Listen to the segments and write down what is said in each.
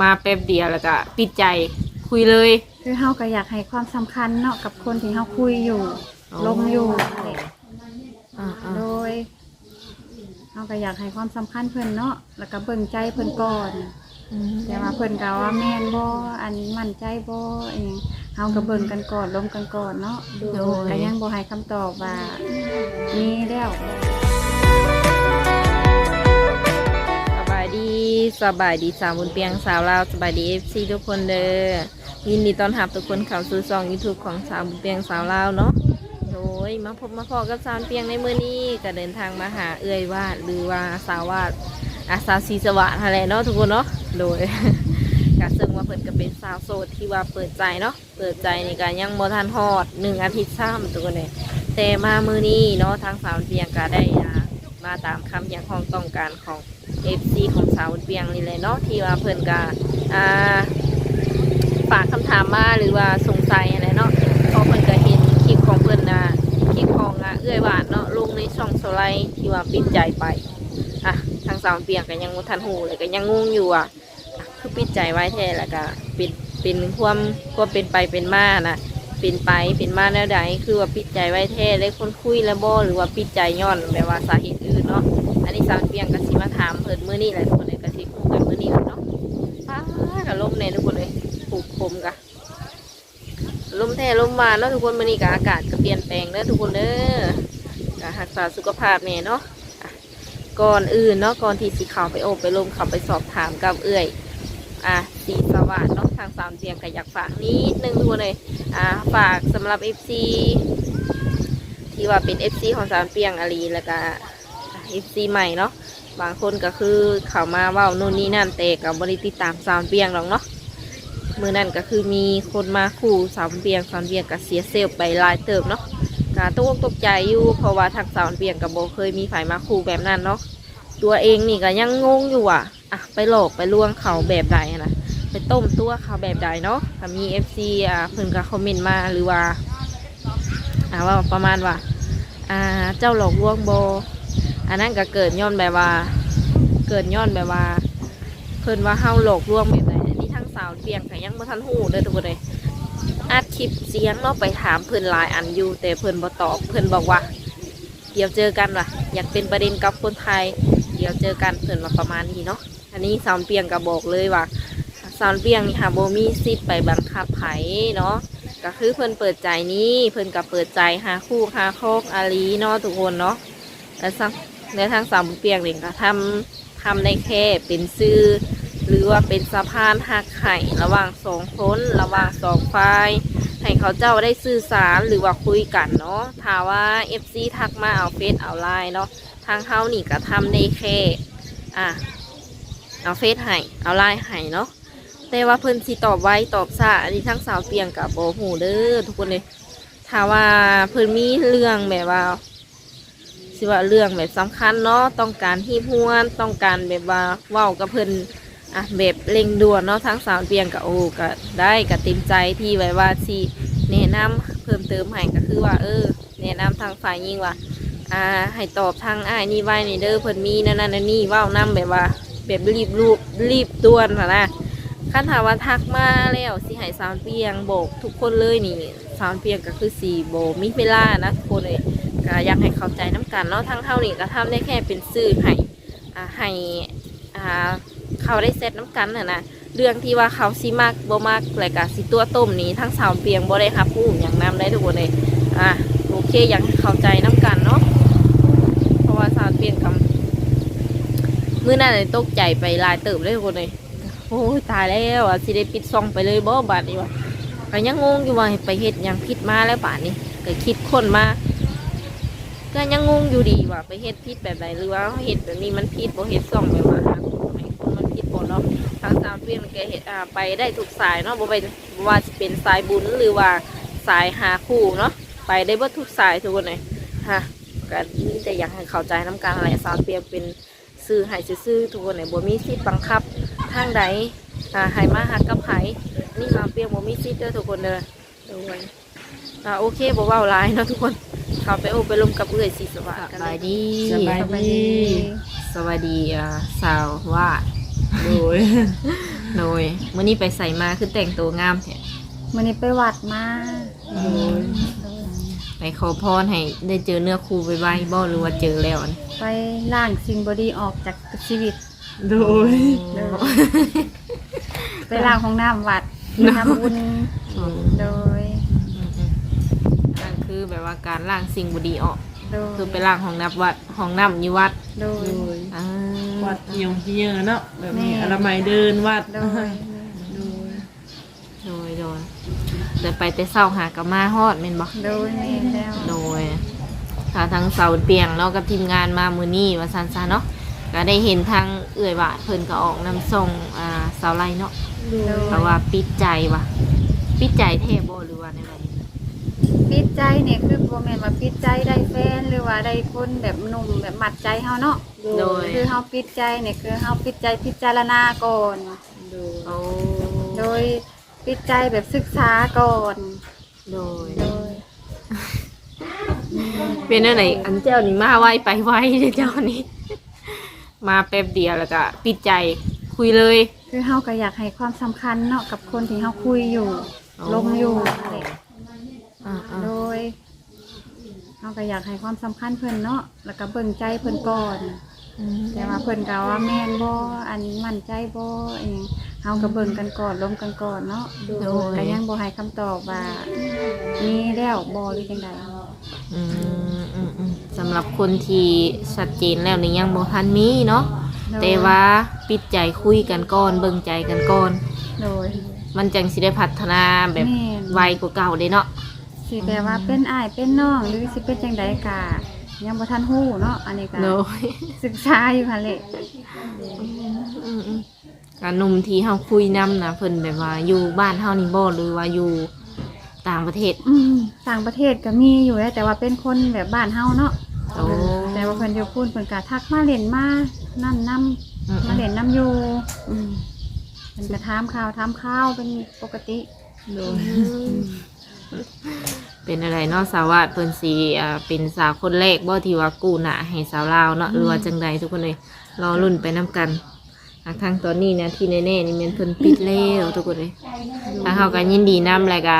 มาแป๊บเดียวแล้วก็ปิดใจคุยเลย คือเฮาก็อยากให้ความสำคัญเนาะกับคนที่เฮาคุยอยู่อ๋อลมอยู่นั่นแหละอ่าโดยเฮาก็อยากให้ความสำคัญเพิ่นเนาะแล้วก็เบิ่งใจเพิ่นก่อนๆแต่ว่าเพิ่นก็ว่าแม่นบ่อันมั่นใจบ่อหยังเฮาก็เบิ่งกันก่อนลมกันก่อนเนาะโดยก็ยังบ่ให้คำตอบว่ามีแล้ว ดีสบายดีสาวบุญเปียงสาวลาวสบายดีเอฟซีทุกคนเด้อยินดีต้อนรับทุกคนเข้าสู่ช่องยูทูบของสาวบุญเปียงสาวลาวเนาะโดยมาพบมาพอกับสาวบุญเปียงในมื้อนี้ก็เดินทางมาหาเอื้อยวาดหรือว่าสาววาดอาสาศีสวะอะไรเนาะทุกคนเนาะโดยกซึ่งว่าเพิ่นก็เป็นสาวโสดที่ว่าเปิดใจเนาะเปิดใจในการยังบ่ทันฮอดหนึ่งอาทิตย์ซ้ำตัวนี้แต่มามื้อนี้เนาะทางสาวบุญเปียงก็ได้มาตามคำอย่างของต้องการของ FC ของสาวเปียงนี่เลยเนาะที่ว่าเพิ่นก็อ่าฝากคำถามมาหรือว่าสงสัยอะไรเนาะเพราะเพิ่นก็เห็นคลิปของเพิ่นนะคลิปของอะเอื้อยหวานเนาะลงในช่องโซไลที่ว่าปิดใจไปอะทางสาวเปียงก็ยังบ่ทันหูเลยก็ยังงงอยู่อะคือปิดใจไว้แท้แล้วก็เป็นเป็นความความเป็นไปเป็นมานะเป็นไปเป็นมาแนวใดคือว่าปิดใจไว้แท้เลยคนคุยแล้วบ่หรือว่าปิดใจย้อนแบบว่าสาเหตุ อันนี้สาวเปียงกะสิมาถามเพิ่นมื้อนี้แหละทุกคนเลยกะสิคู่กันมื้อนี้แหละเนาะป้ากะลมแน่ทุกคนเลยปลูกผมกะลมแท้ลมหวานเนาะทุกคนมื้อนี้กะอากาศก็เปลี่ยนแปลงเด้อทุกคนเด้อกะรักษาสุขภาพแน่เนาะก่อนอื่นเนาะก่อนที่สิเข้าไปโอบไปลมเข้าไปสอบถามกับเอื้อยอะสีสวัสดเนาะทางสามเตียงก็อยากฝากนิดนึงทุกคนเลยอะฝากสำหรับ FC ที่ว่าเป็น FC ของสามเปียงอารีแล้วก็ เอฟซีใหม่เนาะบางคนก็คือเขามาว่านู่นนี่นั่นแต่กับบริติดตามสาวเปียงหรอกเนาะมือนั่นก็คือมีคนมาคู่สาวเปียงสาวเปียงก็เสียเซลล์ไปหลายเติมเนาะกาตกตกใจอยู่เพราะว่าทางสาวเปียงกับโบเคยมีฝ่ายมาคู่แบบนั้นเนาะตัวเองนี่ก็ยังงงอยู่อะอะไปหลอกไปลวงเขาแบบใดนะไปต้มตัวเขาแบบใดเนาะถ้ามีเอฟซีอะเพิ่นก็คอมเมนต์มาหรือว่าอ่าว่าประมาณว่าอ่าเจ้าหลอกลวงโบ อันนั้นก็เกิดย้อนแบบว่า เกิดย้อนแบบว่า เพิ่นว่าเฮาหลอกลวงแบบไหนอันนี้ทั้งสาวเปียงก็ยังบ่ทันฮู้เด้อทุกคนเลยอัดคลิปเสียงเนาะไปถามเพิ่นหลายอันอยู่ แต่เพิ่นบ่ตอบเพิ่นบอกว่า เดี๋ยวเจอกันว่ะ อยากเป็นประเด็นกับคนไทย เดี๋ยวเจอกันเพิ่นมาประมาณนี้เนาะอันนี้สาวเปียงก็บอกเลยว่าสาวเปียงนี่ค่ะบ่มีสิทธิ์ไปบังคับไผเนาะก็คือเพิ่นเปิดใจนี้เพิ่นก็เปิดใจหาคู่หาโคกอาลีเนาะทุกคนเนาะและสัง ในทางสามบุญเปียงเองก็ทำทำได้แค่เป็นซื้อ หรือว่าเป็นสะพานหักไข่ระหว่างสองคนระหว่างสองฝ่ายให้เขาเจ้าได้สื่อสารหรือว่าคุยกันเนาะถ้าว่า FC ทักมาเอาเฟซเอาไลน์เนาะทางเขานี่ก็ทำได้แค่อะเอาเฟซให้เอาไลน์ให้เนาะแต่ว่าเพิ่นสิตอบไว้ตอบซาอันนี้ทั้งสาวเปียงกับโบหูเด้อทุกคนเลยถ้าว่าเพิ่นมีเรื่องแบบว่า สิว่าเรื่องแบบสำคัญเนาะต้องการที่พวนต้องการแบบว่าเว้ากับเพิ่นอะแบบเร่งด่วนเนาะทั้งสาวเปียงกับโอ้ก็ได้ก็เต็มใจที่ไว้ว่าสิแนะนำเพิ่มเติมให้ก็คือว่า เออแนะนำทางฝ่ายยิ่งว่าอ่าให้ตอบทางอ้ายนี่ไว้ในเด้อเพิ่นมีนั่นนั่นนี่เว้านํแบบว่า แบบรีบรูปรีบด่วนนะนะคันถามว่าทักมาแล้วสิให้สาวเปียงบอกทุกคนเลยนี่สาวเปียงก็คือสีโบมีเวลานะทุกคนเลย ก็อยากให้เข้าใจน้ำกันเนาะทั้งเท่านี้ก็ทำได้แค่เป็นสื่อให้ให้เขาได้เซตน้ำกันน่ะนะเรื่องที่ว่าเขาสิมากบ่มากแล้วก็สิตัวต้มนี้ทั้งสาวเปียงบ่ได้ครับผู้อย่างน้ำได้ทุกคนเลยอะโอเคอยากให้เข้าใจน้ำกันเนาะเพราะว่าสาวเปียงกับมื้อนั้นเลยตกใจไปลายเติบเลยทุกคนเลยโอ้ยตายแล้วอะสิได้ปิดซองไปเลยบ่บาดนี้วะก็ยังงงอยู่ว่าไปเฮ็ดยังผิดมาแล้วบาดนี้ก็คิดคนมา ก็ยังงงอยู่ดีว่าไปเฮ็ดผิดแบบไหนหรือว่าเฮ็ดแบบนี้มันผิดบ่เฮ็ดซ่องแบบว่าหาคนให้คนมันผิดบ่เนาะทางสามเพียนแกเฮ็ดอ่าไปได้ทุกสายเนาะบ่ไปบ่ว่าสิเป็นสายบุญหรือว่าสายหาคู่เนาะไปได้เบิดทุกสายทุกคนเลยฮะก็มีแต่อยากให้เข้าใจน้ำการอะไรสามเปียงเป็นซื้อให้ซื้อทุกคนเลยบ่มีสิทธิ์บังคับทางใดอ่าให้มาหักกับไผนี่สามเปียงบ่มีสิทธิ์เด้อทุกคนเด้อโดยอ่าโอเคบ่เว้าหลายเนาะทุกคน เขาไปโอบไปลมกับเอื้อยสีสวัสดิ์กันเลยดีสบายดี สวัสดีอ่าสาววาดโดยโดยมื้อนี้ไปใส่มาคือแต่งตัวงามแท้มื้อนี้ไปวัดมาไปขอพรให้ได้เจอเนื้อคู่ไวๆบ่หรือว่าเจอแล้วอันไปล้างสิ่งบ่ดีออกจากชีวิต โดยโดย ไปล้างห้องน้ำวัดทำบุญอืมโดยนั่น คือแบบว่าการล้างสิ่งบ่ดีออก โดยคือไปล้างห้องน้ำวัดห้องน้ำอยู่วัดโดยโดยอ่าวัดเหี่ยวเหี่ยเนาะแบบนี้แม่ อนามัยเดินวัดโดยโดยโดยโดยเดินไปแต่เศร้าหากับมาฮอดแม่นบ่โดยแม่นแล้วโดยถ้าทั้งเสาเปียงเนาะกับทีมงานมามือนี้ว่าซันซาเนาะก็ได้เห็นทางเอื่อยว่าเพิ่นก็ออกนำส่งอ่าเสาไลเนาะ โดย เพราะว่าปิดใจว่ะปิดใจแท้บ่หรือว่าในไร ปิดใจเนี่ยคือบ่แม่นว่าปิดใจได้แฟนหรือว่าได้คนแบบหนุ่มแบบมัดใจเฮาเนาะโดย คือเฮาปิดใจเนี่ยคือเฮาปิดใจพิจารณาก่อนโดยโอ้โดยปิดใจแบบศึกษาก่อนโดยโดยเป็นอะไรอันเจ้านี่มาไวไปไวเด้อเจ้านี่มาแป๊บเดียวแล้วก็ปิดใจคุยเลย คือเฮาก็อยากให้ความสำคัญเนาะกับคนที่เฮาคุยอยู่อ๋อลมอยู่อะไร อ่า โดยเฮาก็อยากให้ความสำคัญเพิ่นเนาะแล้วก็เบิ่งใจเพิ่นก่อนๆแต่ว่าเพิ่นก็ว่าแม่นบ่อันมั่นใจบ่อหยังเฮาก็เบิ่งกันก่อนลมกันก่อนเนาะโดย ก็ยังบ่ให้คำตอบว่ามีแล้วบ่หรือจังใดอืมอืมอืมสำหรับคนที่ชัดเจนแล้วนี่ยังบ่ทันมีเนาะโดยแต่ว่าปิดใจคุยกันก่อนเบิ่งใจกันก่อน โดย มันจังสิได้พัฒนาแบบแม่น ไวกว่าเก่าเด้เนาะ สิแบบว่าเป็นอ้ายเป็นน้องหรือสิเป็นจังใดก็ยังบ่ทันฮู้เนาะอันนี้ก็โดยศึกษาอยู่หั่นแหละอืมอืมการหนุ่มที่เฮาคุยนํนะเพิ่นแบบว่าอยู่บ้านเฮานี่บ่หรือว่าอยู่ต่างประเทศ อืมต่างประเทศก็มีอยู่แล้วแต่ว่าเป็นคนแบบบ้านเฮาเนาะโอ้แต่ว่าเพิ่นอยู่พูนเพิ่นก็ทักมาเล่นมานั่นนํอืมมาเล่นนํอยู่อืมเพิ่นก็ถามข่าวถามข่าวเป็นปกติโดย เป็นอะไรเนาะสาวาดเพิ่นสิอ่าเป็นสาวคนแรกบ่ที่ว่ากู้หน้าให้สาวลาวเนาะหรือว่าจังใดทุกคนเลยรอรุ่นไปนํกันหากทางตอนนี้เนี่ยที่แน่ๆนี่แม่นเพิ่นปิดแล้วทุกคนเลยทางเฮาก็ยินดีนํแล้วก็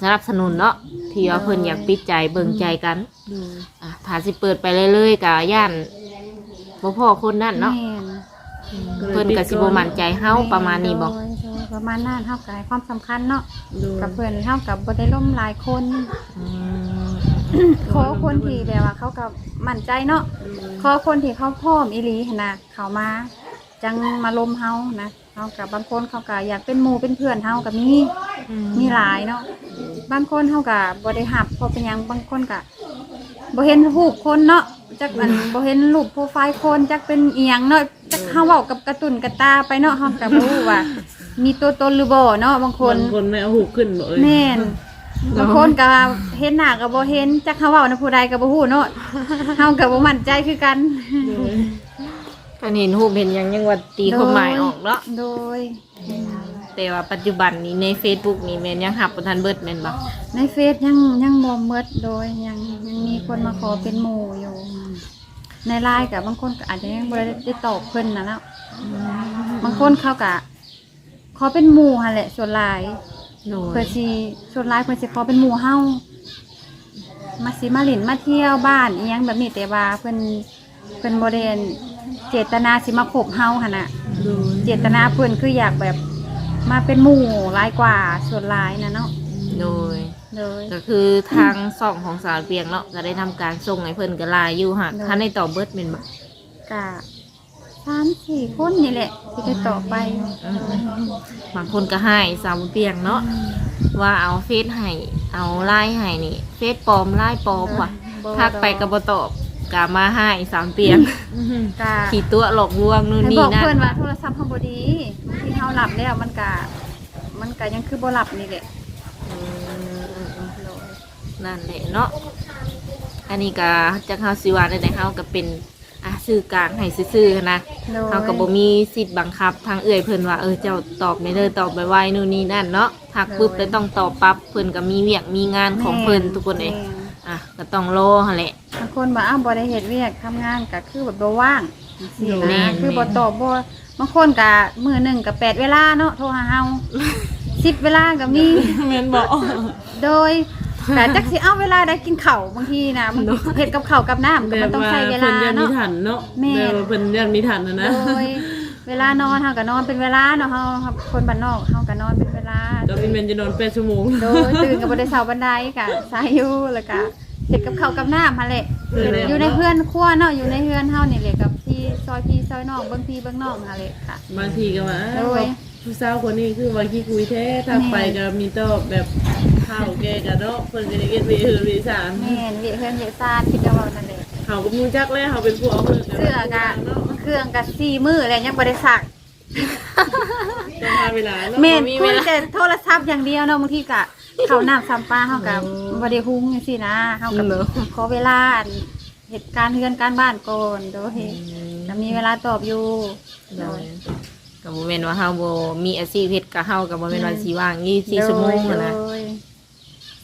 สนับสนุนเนาะที่ว่าเพิ่นอยากปิดใจเบิ่งใจกันโดยอะถ้าสิเปิดไปเรื่อยๆก็ย่านบ่พอคนนั่นเนาะ แม่น เพิ่นก็สิบ่มั่นใจเฮาประมาณนี้บ่โดยโดย ประมาณนั้นเฮาก็ให้ความสำคัญเนาะโดยกับเพิ่นเฮากับบ่ได้ล่มหลายคน อืมขอคนที่แบบว่าเขาก็มั่นใจเนาะขอคนที่เขาพร้อมอีหลีหั้นนะเขามาจังมาลมเฮานะเฮากับบางคนเขาก็อยากเป็นหมู่เป็นเพื่อนเฮาก็มีมีหลายเนาะบางคนเฮาก็บ่ได้หับเพราะเป็นหยังบางคนก็บ่เห็นรูปคนเนาะจักอันบ่เห็นรูปโปรไฟล์คนจักเป็นอีหยังเนาะจักเฮาเว้ากับการะตุนกระตาไปเนาะเฮาก็บ่รู้ว่า มีตัวตนหรือบ่เนาะบางคน บางคนไม่เอาหูขึ้นบ่เอ้ยแม่นบางคนก็เห็นหน้าก็บ่เห็นจักเขาเว้านะผู้ใดก็บ่ฮู้เนาะ เฮาก็บ่มั่นใจคือกันโดยเพิ่นเห็นรูปเห็นหยังยังว่าตีความหมายออกเนาะโดย แต่ว่าปัจจุบันนี้ใน Facebook นี่แม่นยังหับบ่ทันเบิดแม่นบ่ในเฟซยังยังบ่หมดโดยยังยังมีคนมาขอเป็นหมู่อยู่ ในไลน์ก็บางคนก็อาจจะยังบ่ได้ได้ตอบเพิ่นนะเนาะบางคนเขาก็ ขอเป็นหมู่หั่นแหละส่วนหลายโดเพื่อยสิส่วนหลายเพิ่นสิขอเป็นหมู่เฮามาสิมาเล่นมาเที่ยวบ้านอีหยังแบบนี้แต่ว่าเพิ่นเพิ่นบ่ได้เจตนาสิมาคบเฮาหั่นน่ะ โดยเจตนาเพื่อนคืออยากแบบมาเป็นหมู่ร้ายกว่าส่วนร้ายนะเนาะโดยเลยก็คือทางส่องของสาวเปียงเนาะก็ได้ทำการส่งให้เพิ่นก็ลายอยู่หากท่านได้ตอบเบิดแม่นบ่กะ สามสี่คนนี่แหละที่จะต่อไปอืมบางคนก็ให้สาวเปียงเนาะว่าเอาเฟซให้เอาไลน์ให้นี่ เฟซปลอมไลน์ปลอมว่ะบ่ทักไปก็บ่ตอบกามาให้สามเปียงกะขี่ตัวหลอกลวงนู่นให้บนี่อกนั่เพื่อนนว่าโทรศัพท์เขาบดีบางที่เขาหลับแล้วมันกะมันกะยังคือบ่หลับนี่แหละอืมนั่นแหละเนาะอันนี้ก็จากเฮาสิว่าได้ๆเฮาก็เป็น อะสื่อกลางให้ซื่อๆนะโดยเฮาก็บ่มีสิทธิ์บังคับทางเอื้อยเพิ่นว่าเออเจ้าตอบในเด้อตอบไปไวๆนู่นนี่นั่นเนาะทักปุ๊บแล้วต้องตอบปั๊บเพิ่นก็มีเวียกมีงานของเพิ่นทุกคนเองแม่อะก็ต้องรอหั่นแหละ บางคนว่าอ้าวบ่ได้เฮ็ดเวียกทำงานก็คือแบบบ่ว่างสิแม่นะน คือบ่ตอบบ่บางคนก็มือหนึ่งกับแปดเวลาเนาะโทรหาเฮา สิบเวลาก็มี แม่นบอกโดย แต่จักสิเอาเวลาได้กินข้าวบางทีนะบางทีเฮ็ดกับข้าวกับน้ำก็มันต้องใช้เวลาเพิ่นยันมีเนาะถันเนาะแม่นเดี๋ยวเพิ่นยันมีถันนะนะโดยเวลานอนเฮาก็นอนเป็นเวลาเนาะเฮาครับคนบ้านนอกเฮาก็นอนเป็นเวลาก็เป็นแม่นจะนอน8ชั่วโมงโดยตื่นก็บ่ได้เช้าบันไดก็สายอยู่แล้วก็เฮ็ดกับข้าวกับน้ำหั่นแหละเออแล้วอยู่ในเพื่อนครัวเนาะอยู่ในเฮือนเฮานี่แหละกับพี่ซอยพี่ซอยน้องเบิ่งพี่เบิ่งน้องหั่นแหละค่ะบางทีก็ว่าโดยผู้สาวคนนี้คือว่าขี้คุยแท้ถ้าไปก็มีแตอแบบ ข้าวแกก็เนาะเพิ่นก็จะเฮ็ดวีฮือวีสานแม่นเวียเฮือนเวียซานคิดเอาว่านั่นแหละเฮาก็มูจักแล้วเฮาเป็นผู้เอาเพิ่นเสื้อก็เครื่องก็สี่มื้อแล้วยังบ่ได้ซักต้องหาเวลาเนาะเมนคุยแต่โทรศัพท์อย่างเดียวเนาะบางทีกะเขาวน้ำซ้ำปลาเขากับบริหุงจังซี่นะเขากับเหรอขอเวลาอันเหตุการณ์เฮือนการบ้านก่อนโดยจะมีเวลาตอบอยู่โดย ก็บ่แม่นว่าเฮาบ่มีอาชีพเฮ็ดก็เฮาก็บ่แม่นว่าสิว่าง24ชั่วโมงอะนะ โดยเ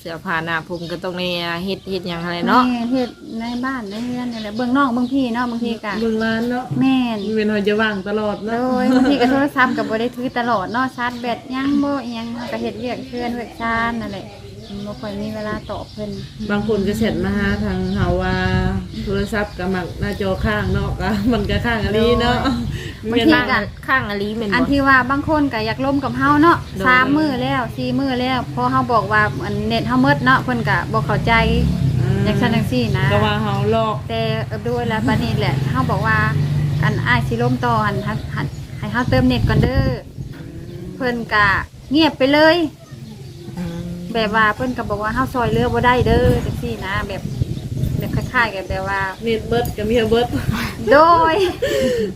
สื้อผ้าหน้าผมก็ต้องในเฮ็ดเฮ็ดหยังอะไรเนาะแม่เฮ็ดในบ้านในเฮือนนี่แหละเบื้องนอกเบื้องพี่เนาะบางทีกะเบิ่งร้านเนาะแม่นมีเป็นเฮาจะว่างตลอดโดเนาะยบางทีก็โทรศัพท์ก็บ่ได้ถือตลอดเนาะชาร์จแบตยังบ่อิหยังก็เฮ็ดเวียกเพื่อนเวียกชานนั่นแหละ บ่ค่อยมีเวลาตอบเพิ่นบางคนก็เสร็จมาหาทางเฮาว่าโทรศัพท์ก็มักหน้าจอข้างเนาะก็มันก็ข้างอันนี้เนาะบางทีข้างข้างอลีแม่นอันบ่ ที่ว่าบางคนก็อยากล้มกับเฮาเนาะโดย สามมือแล้วสี่มือแล้วพอเฮาบอกว่าอันเน็ตเฮาหมดเนาะเพิ่นก็บ่เข้าใจอย่างซั่นจังซี่นะ ก็ว่าเฮาลอก แต่เออด้วยแล้วบัดนี้แหละเฮาบอกว่าอันอ้ายสิล้มต่อหันหันหันให้เฮาเติมเน็ตก่อนเด้อเพิ่นก็เงียบไปเลยอืม แบบว่าเพิ่นก็บอกว่าเฮาซอยเรือบ่ได้เด้อจังซี่นะ แบบแบบคล้ายๆกันแบบว่า เน็ตเบิดก็มีเบิดโดย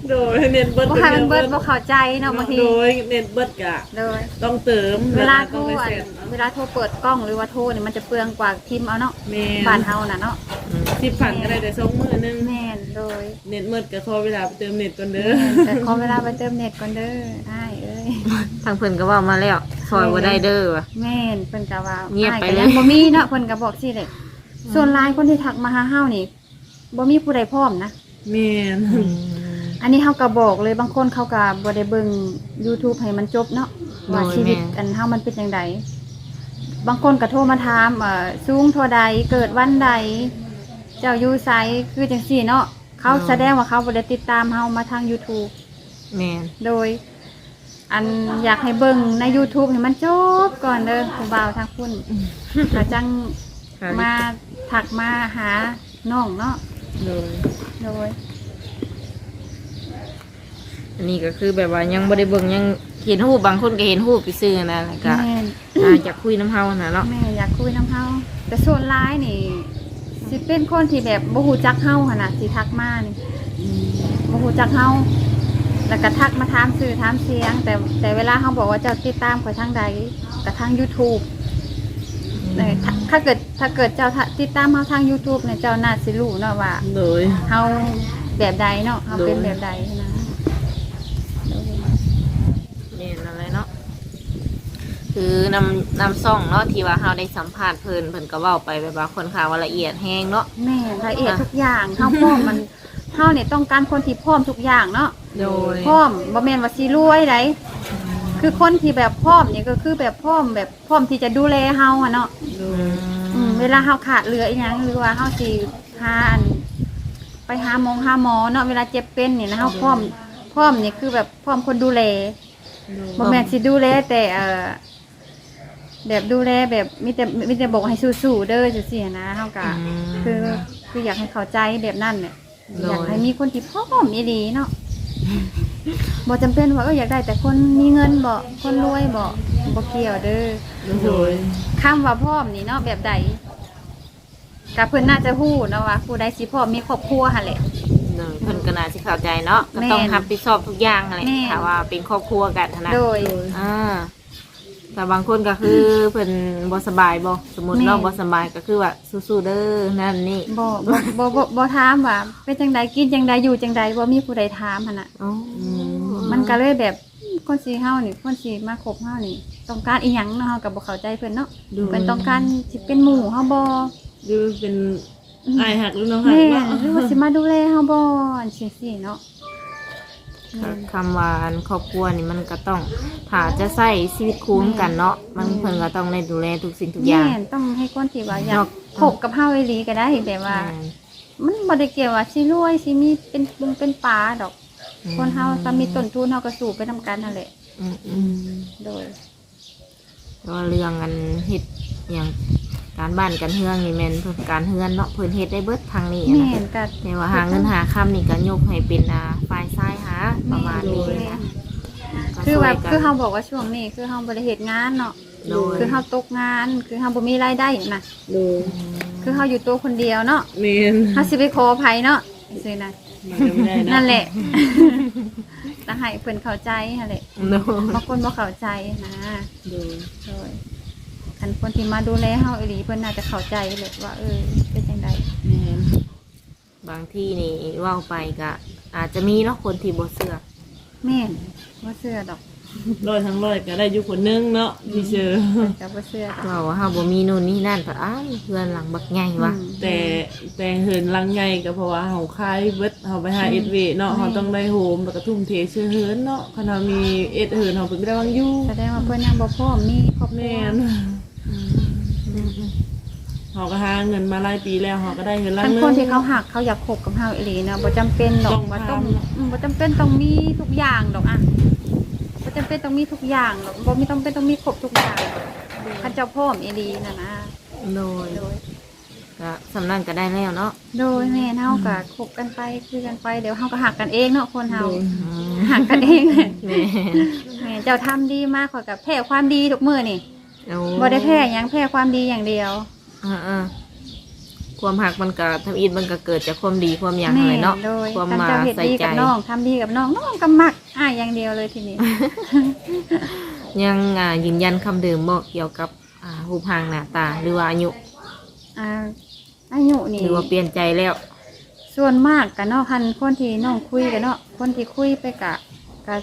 โดยเน็ตเบิดบ่ให้มันเบิดบ่เข้าใจเนาะบางทีโดยเน็ตเบิดก็โดยต้องเติมเวลาโทรต้องไปอะเซ็นเวลาโทรเปิดกล้องหรือว่าโทรเนี่ยมันจะเปลืองกว่าพิมพ์เอาเนาะแม่บ้านเฮาน่ะเนาะอืมสิบพันก็ได้แต่สองมื้อนึงแม่นโดยเน็ตเบิดก็ขอเวลาไปเติมเน็ตก่อนเด้อแต่ขอเวลาไปเติมเน็ตก่อนเด้ออ้ายเอ้ยทางเพิ่นก็เว่ามาแล้ว ซอยบ่ได้เด้อว่ะ แม่นเพิ่นก็ว่าเงียบไปอ้าเลยก็งบ่มีเนาะเพิ่นก็บอกสิเลยส่วนหลายคนที่ทักมาหาเฮานี่บ่มีผู้ใดพร้อมนะ แม่นอืมอันนี้เฮาก็บอกเลยบางคนเขาก็บ่ได้เบิ่ง YouTube ให้มันจบเนาะว่าโดยชีวิตแม่ อันเฮามันเป็นจังไดบางคนก็โทรมาถามเอ่อสูงเท่าใดเกิดวันใด เจ้าอยู่ไสคือจังซี่เนาะเขาแสดงว่าเขาบ่ได้ติดตามเฮามาทาง YouTube แม่นโดย อันอยากให้เบิ่งใน YouTube ให้มันจบก่อนเด้อผู้บ่าวทางคุณถ้าจังมาถักมาหาน้องเนาะโดยโดยอันนี้ก็คือแบบว่ายังบ่ได้เบิ่งยังเห็นรูปบางคนก็เห็นรูปไปซื้อนะแล้วก็แม่นอ่าอยากคุยน้ำเฮาน่ะเนาะแม่อยากคุยน้ำเฮาแต่ส่วนร้ายนี่สิเป็นคนที่แบบบ่ฮู้จักเฮาขนาดสิทักมานี่บ่ฮู้จักเฮา แล้วก็ทักมาถามสื่อถามเสียง แต่แต่เวลาเฮาบอกว่าเจ้าติดตามข่อยทางใดก็ทาง YouTube เนี่ยถ้าถ้าเกิดถ้าเกิดเจ้าติดตามเฮาทาง YouTube เนี่ยเจ้าน่าสิรู้เนาะว่าโดยเฮาแบบใดเนาะเฮาเป็นโดยแบบใดนะแม่นอะไรเนาะคือนำนำซ่องเนาะที่ว่าเฮาได้สัมภาษณ์เพิ่นเพิ่นก็เว้าไปแบบว่าค่อนข้างว่าละเอียดแฮงเนาะแม่ละเอียดทุกอย่างเฮาพร้อมมัน เฮาเนี่ยต้องการคนที่พร้อมทุกอย่างเนาะโดยพร้อมบ่แม่นว่าสิรวยไดคือคนที่แบบพร้อมนี่ก็คือแบบพร้อมแบบพร้อมที่จะดูแลเฮาอะเนาะโดอืยอืมมเวลาเฮาขาดเหลืออีหยังหรือว่าเฮาสิหาอันไปหาหมองหาหมอเนาะเวลาเจ็บเป็นนี่นะเฮาพร้อมพร้อมนี่คือแบบพร้อมคนดูแลบ่แม่นสิดูแลแต่เอ่อแบบดูแลแบบมีแต่มีแต่บอกให้สู้ๆเด้อจังซี่นะเฮาก็อืมคือคืออยากให้เข้าใจแบบนั้นเนี่ย โดยอยากให้มีคนที่พร้อมอีหลีเนาะบ่จำเป็นว่าเอออยากได้แต่คนมีเงินบ่คนรวยบ่บ่เกี่ยวเด้อโดยคำว่าพร้อมนี่เนาะแบบใดก็เพิ่นน่าจะฮู้เนาะว่าผู้ใดสิพร้อมมีครอบครัวหั่นแหละ โดยเพิ่นก็น่าสิเข้าใจเนาะก็ต้องแม่นรับผิดชอบทุกอย่างนั่นแหละแม่น ถ้าว่าเป็นครอบครัวกันหั้นนะโดย อ่า แต่บางคนก็คือเพิ่นบ่สบายบ่สมมุติแม่เราบ่สบายก็คือว่าสู้ๆเด้อนั่นนี่บ่บ่บ่บ่บ่ถามว่าเป็นจังใดกินจังใดอยู่จังใดบ่มีผู้ใดถามหั่นน่ะอ๋อมันก็เลยแบบคนสีเฮานี่คนสีมาคบเฮานี่ต้องการอีหยังเนาะเฮาก็บ่เข้าใจเพิ่นเนาะดูเพิ่นต้องการสิเป็นหมู่เฮาบ่ดูเป็นอายหักหรือน้องหักแม่เนาะหรือว่าสิมาดูแลเฮาบ่จังซี่เนาะก็ คำว่าอันครอบครัวนี่มันก็ต้องถ้าจะใช้ชีวิตคู่กันเนาะมันเพิ่นก็ต้องได้ดูแลทุกสิ่งทุกอย่างแม่นต้องให้คนที่ว่าอยากนอกคบกับเฮาอีหลีก็ได้แบบว่าแม่นมันบ่ได้เกี่ยวว่าสิรวยสิมีเป็นปุงเป็นปลาดอกคนเฮาถ้ามีต้นทุนเฮาก็สู้ไปนํกันนั่นแหละ อืมอืมโดย แต่ว่าเรื่องอันเฮ็ดอย่าง การบ้านการเฮืองนี่แม่นเพิ่นการเฮือนเนาะเพิ่นเฮ็ดได้เบิดทางนี้แม่นะนก็แต่ว่าหาเงินหาคำนี่ก็ยกให้เป็นอ่าฝ่ายซ้ายหาประมาณนี้นะก็คือว่าช่วยกัน คือเฮาบอกว่าช่วงนี้คือเฮาบ่ได้เฮ็ดงานเนาะโดย คือเฮาตกงานคือเฮาบ่มีรายได้น่ะดูคือเฮาอยู่ตัวคนเดียวเนาะเมนเฮาสิไปขออภัยเนาะซื่อนะมันก็ไม่ได้เนาะนั่นแหละ แต่ให้เพิ่นเข้าใจนั่นแหละโดยบางคนบ่เข้าใจนะดูโดย คันคนที่มาดูแลเฮาอีหลีเพิ่นน่าจะเข้าใจเลยว่า เออเป็นจังไดแมนบางที่นี่เว่าไปก็อาจจะมีเนาะคนที่บ่เชื่อแม่นบ่เชื่อดอกร้อยทั้งร้อยก็ได้อยู่คนนึงเนาะที่เจอเพิ่นก็บ่เชื่อดอกว่าว่าเฮาบ่มีนู่นนี่นั่นก็อ้าวเพื่อนหลังบักใหญ่วะ อืม แต่แต่เหินลังใหญ่ก็เพราะว่าเฮาคายเบิดเฮาไปหาเอ็ดเวเนาะเฮาต้องได้โฮมแล้วก็ทุ่มเทเชื่อเหินเนาะคันเฮามีเอ็ดเหินเฮาเป็นไม่ได้วางอยู่แสดงว่าเพิ่นยังบ่พร้อมมีครอบครัแม่วนอืมอืม เฮาก็หาเงินมาหลายปีแล้วเฮาก็ได้เงินลังคันนึง คนที่เขาหักเขาอยากคบกับเฮาอีหลีเนาะบ่จำเป็นดอต้กองว่าต้องทำ อืมบ่จำเป็นต้องมีทุกอย่างดอกอะบ่จำเป็นต้องมีทุกอย่างดอกบ่มีต้องเป็นต้องมีครบทุกอย่างคันเจ้าพร้อมอีหลีน่ะนะโดยโดย ก็สำนักก็ได้แล้วเนาะโดยแม่เฮาก็คบกันไปคุยกันไปเดี๋ยวเฮาก็หักกันเองเนาะคนเฮาอืมหักกันเองแหละแม่แม่เจ้าทำดีมากขอยกับแพ้ความดีทุกมื้อนี่ เอาบ่ได้แพ้หยังแพ้ความดีอย่างเดียวอ่าๆความหักมันก็ทำอิฐมันก็เกิดจากความดีความอย่างแม่อะไรเนาะโดยความคันมาเจ้าเฮ็ดใส่ดีใจ กับน้องทำดีกับน้องน้องก็มักอ้ายอย่างเดียวเลยทีนี้ ยังอ่ายืนยันคำเดิมบ่เกี่ยวกับอ่ารูปร่างหน้าตาหรือว่าอายุอ่าอายุนี่หรือว่าเปลี่ยนใจแล้วส่วนมากกันเนาะคันคนที่น้องคุยกันเนาะคนที่คุยไปกะกะ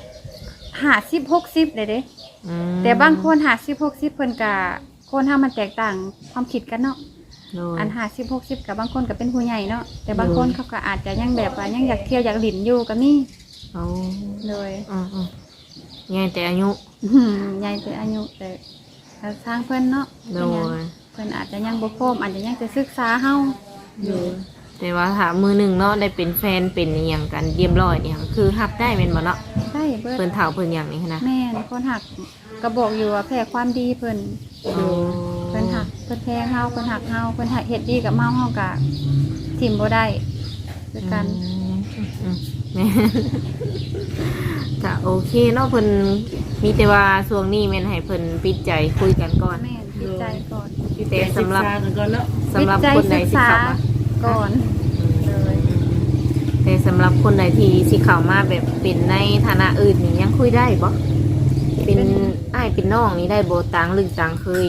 ห้าสิบหกสิบเลยเด้ อืมแต่บางคนห้าสิบหกสิบเพิ่นกะคนห้ามันแตกต่างความคิดกันเนาะโดยอันห้าสิบหกสิบกับบางคนก็เป็นผู้ใหญ่เนาะแต่บางโดยคนเขาก็อาจจะยังแบบว่ายังอยากเที่ยวอยากหลินอยู่ก็มีเอาเลยอืมๆไงแต่อายุ อืมใหญ่แต่อายุแต่แต่ทางเพิ่นเนาะโดเป็นหยังยเพิ่นอาจจะยังบ่พร้อมอาจจะยังจะศึกษาเฮาดู แต่ว่าถามมือหนึ่งเนาะได้เป็นแฟนเป็นอหย่างกันเรียบร้อยเนี่ยคือฮับได้เป็นบ่เนาะใช่เบิดเพิ่นเถ่าเพิ่นอย่างนี้นะแม่นคนหักก็บอกอยู่ว่าแพ้ความดีเพิ่นโอ้เพิ่นหักเพิ่นแพงเฮาเพิ่นหักเฮาเพิ่นหักเฮ็ดดีกับเฮาเฮาก็ทิมบ่ได้คือกันอืมอืมแม่ก็โอเคเนาะเพิ่นมีแต่ว่าช่วงนี้แม่นให้เพิ่นปิดใจคุยกันก่อน แม่นคิดใจก่อน แต่สำหรับศึกษากันก่อนเนาะสำหรับปิดใจคนใดศึกที่ษาเข้ามา ก่อนเลยแต่สำหรับคนใดที่สิเข้ามาแบบเป็นในฐานะอื่นนี่ยังคุยได้บ่เป็นอ้ายเป็นน้องนี่ได้บ่ต่างลึกต่างเคย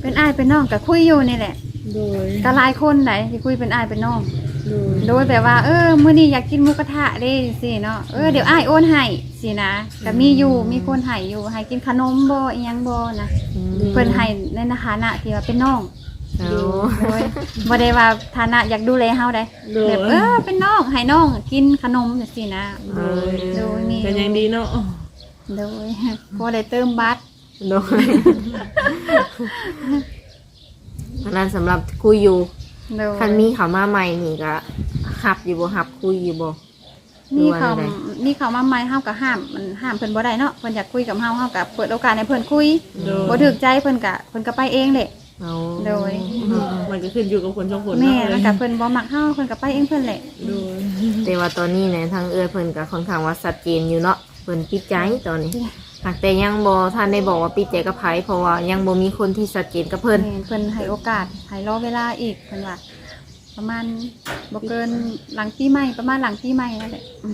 เป็นอ้ายเป็นน้องก็คุยอยู่นี่แหละโดยก็หลายคนไหนที่คุยเป็นอ้ายเป็นน้อง โดยโดยแบบว่า เออมื้อนี้อยากกินหมูกระทะเด้สิเนาะเออเดี๋ยวอ้ายโอนให้สินะก็มีอยู่มีคนให้อยู่ให้กินขนมบ่อีหยังบ่นะอืมเพิ่นให้ในฐานะที่ว่าเป็นน้อง โอ้โดยบ่ได้ว่าฐานะอยากดูแลเฮาได้โดย แบบเออเป็นน้องให้น้องกินขนมจังซี่นะ โดยโดยมีกันยังดีเนาะโดยบ่ได้เติมบัตรโดยอันนั้นสำหรับคุยอยู่ โดยคันมีเขามาใหม่นี่ก็หับอยู่บ่หับคุยอยู่บ่ มีเขาหรือว่าอะไร มีเขามาใหม่เฮาก็ห้ามมันห้ามเพิ่นบ่ได้เนาะเพิ่นอยากคุยกับเฮาเฮาก็เปิดโอกาสให้เพิ่นคุย โดย บ่ถูกใจเพิ่นก็เพิ่นก็ไปเองแหละ เอาโดยมันก็ขึ้นอยู่กับคนสองคนแม่เนาะแล้วก็เพิ่นบ่มักเฮาเพิ่นก็ไปเองเพิ่นแหละ โดยแต่ว่าตอนนี้เนี่ยทางเอื้อยเพิ่นก็ค่อนข้างว่าชัดเจนอยู่เนาะเพิ่นปิดใจตอนนี้หากแต่ยังบ่ท่านได้บอกว่าปิดใจกับไผเพราะว่ายังบ่มีคนที่ชัดเจนกับเพิ่น แม่เพิ่นให้โอกาสให้รอเวลาอีกเพิ่นว่าประมาณบ่เกินหลังปีใหม่ประมาณหลังปีใหม่นั่นแหละอื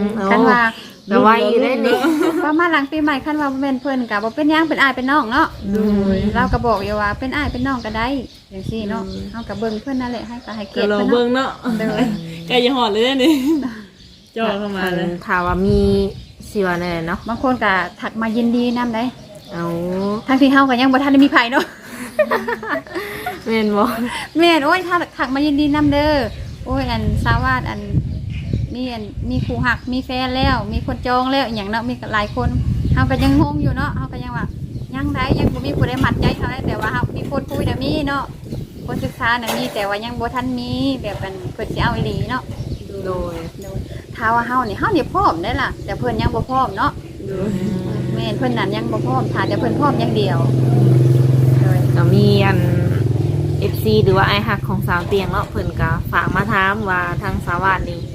มเอาคันว่า แต่ว่าอยู่ได้นี่ประมาณหลังปีใหม่คันว่าบ่แม่นเพิ่นก็บ่เป็นหยังเป็นอ้ายเป็นน้องเนาะโดย เราก็บอกอยู่ว่าเป็นอ้ายเป็นน้องก็ได้จังซี่เนาะเฮาก็เบิ่งเพิ่นนั่นแหละให้ก็ให้เกีก็ยรติลองเพิ่นเบิ่งเนาะเนาะเด้อใกล้จะหอดเลยเด้อนี่จ่อเข้ามาเลยอันถ้าว่ามีสิว่าแน่เนาะบางคนก็ถักมายินดีนำได้เอาทั้งที่เฮาก็ยังบ่ทันได้มีไผเนาะ แม่นบ่แม่นโอ้ยถ้าถักมายินดีนำเด้อโอ้ยอันสาวาดอัน มีมีอันมีคู่หักมีแฟนแล้ว มีคนจองแล้วอหย่างเนาะมีหลายคนเฮาก็ยังงงอยู่เนาะเฮาก็ยังว่ายังได้ยังบ่มีผู้ใดมัดใจเฮาได้แต่ว่าเฮามีคนคุยน่ะมีเนาะคนศึกษาน่ะมีแต่ว่ายังบ่ทันมีแบบเป็นเพิ่นสิเอาอีหลีเนาะโดยถ้าว่าเฮานี่เฮานี่พร้อมได้ล่ะ แต่เพิ่นยังบ่พร้อมเนาะโดยแม่นเพิ่นนั่นยังบ่พร้อมถ้าแต่เพิ่นพร้อมอย่างเดียวโดยก็มีอัน FC หรือว่าไอฮักของสาวเตียงเนาะเพิ่นก็ฝากมาถามว่าทางสาวาสนี่อะ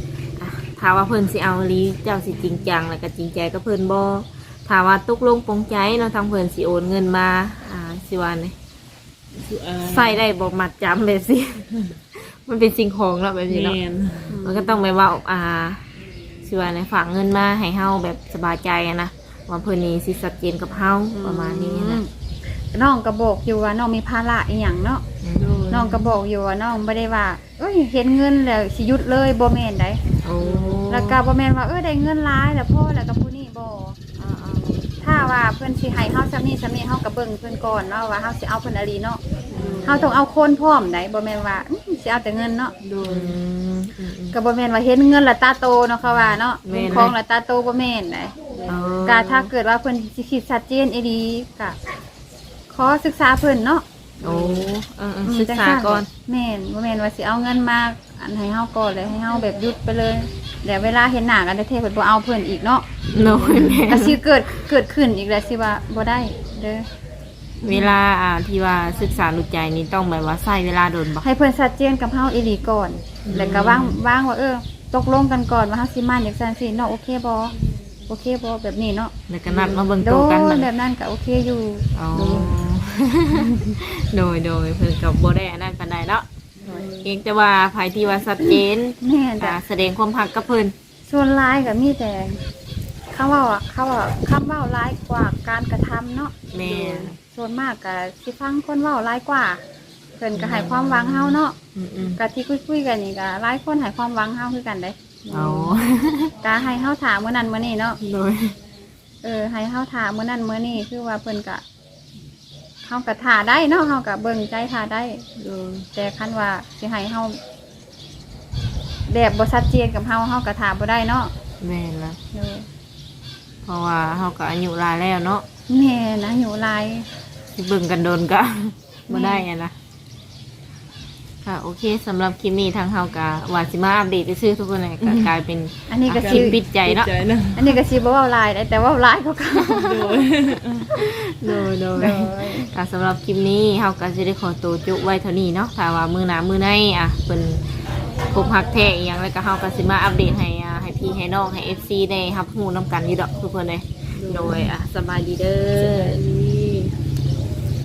ถ้าว่าเพิ่นสิเอาอีหลีเจ้าสิจริงจังแล้วก็จริงใจกับเพิ่นบ่ถ้าว่าตกลงปรงใจเนาะทางเพิ่นสิโอนเงินมาอ่าสิว่านี่อ่าใส่ได้บ่มัดจำแบบสิ มันเป็นสิ่งของเนาะแบบนี้เนาะแม่นมันก็ต้องไปว่าอ่าสิว่าในฝากเงินมาให้เฮาแบบสบายใจอะนะว่าเพิ่นนี่สิชัดเจนกับเฮาประมาณนี้นะน้องก็บอกอยู่ว่าน้องมีภาระอีหยังเนาะโดยน้องก็บอกอยู่ว่าน้องบ่ได้ว่าเอ้ยเห็นเงินแล้วสิหยุดเลยบ่แม่นได้ โอ้แล้วก็บ่แม่นว่าเอ้ยได้เงินหลายแล้วพ่อแล้วก็ผู้นี้บ่อ่าถ้าว่าเพิ่นสิให้เฮาซำนี้ซำนี้เฮาก็เบิ่งเพิ่นก่อนเนาะว่าเฮาสิเอาเพิ่นอะลีเนาะเฮาต้องเอาคนพร้อมได้บ่แม่นว่าอื้อสิเอาแต่เงินเนาะโดๆอืยมอืมอืมก็บ่แม่นว่าเห็นเงินและตาโตเนาะเขาว่าเนาะแม่นเห็นของและตาโตบ่แม่นได้อ๋อก็ถ้าเกิดว่าเพิ่นสิคิดชัดเจนอีหลีก็ขอศึกษาเพิ่นเนาะ โอ้เออเอออืมศึกษาก่อน แม่นบ่แม่นว่าสิเอาเงินมา อันให้เฮาก่อนเลยให้เฮาแบบหยุดไปเลยเดี๋ยวเวลาเห็นหน้ากันได้เทเพิ่นบ่เอาเพิ่นอีกเนาะโน้ยแม่ก็สิเกิดเกิดขึ้นอีกแล้วสิว่าบ่ได้เด้อเวลาอ่าที่ว่าศึกษาดูใจนี่ต้องแบบว่าใช้เวลาโดนบ่ให้เพิ่นชัดเจนกับเฮาอีหลีก่อน แล้วก็วางวางว่าเออ ตกลงกันก่อนว่าเฮาสิมาอย่างซั่นสิเนาะโอเคบ่โอเคบ่แบบนี้เนาะแล้วก็นัดมาเบิ่งโดโตกันยบัดแบบนั้นก็โอเคอยู่อ๋อโดยโดยเพิ่นก็บ่ได้อันนั้นปานใดเนาะ เพียงแต่ว่าภายที่ว่าชัดเจนแม่นอ่าจ้ะแสดงความรักกับเพิ่นส่วนร้ายก็มีแต่คำเว่าอะคำว่าคำเว่าร้ายกว่าการกระทำเนาะแม่นส่วนมากก็สิฟังคนเว่าร้ายกว่าเพิ่นก็ให้ความหวังเฮาเนาะอืมอืมก็ที่คุยๆกันนี่ก็หลายคนให้ความหวังเฮาคือกันเด้เอาก็ให้เฮาถามมื้อนั้นมื้อนี้เนาะ โดย เออให้เฮาถามมื้อนั้นมื้อนี้คือว่าเพิ่นก็ เฮาก็ท่าได้เนาะเฮาก็เบิ่งใจท่าได้ โดยแต่คันว่าสิให้เฮาแบบบ่ชัดเจนกับเฮาเฮาก็ท่าบ่ได้เนาะแม่นละเออเพราะว่าเฮาก็อายุหลายแล้วเนาะแม่นะอยู่หลาย สิเบิ่งกันโดนก็บ่ได้อะนะ ค่ะโอเคสำหรับคลิปนี้ทางเฮาก็ว่าสิมาอัปเดตซื่อๆทุกคนเลยก็กลายเป็นอันนี้ก็คสิลิปปิดใจเนาะใจเนาะอันนี้ก็สิบ่เว้าหลายได้แต่เว่าหลายกว่าเก่าโดยโดยโดยโดยค่ะสำหรับคลิปนี้เฮาก็จะได้ขอตัวจุไว้เท่านี้เนาะถ้าว่ามือหน้ามือในอะเป็นพบฮักแท้อหย่างแล้วก็เฮาก็สิมาอัปเดตให้อ่าให้พี่ให้น้องให้ FC ได้รับรู้นํกันอยู่ดอกทุกคนเลยโดยอะสบายดีเด้อ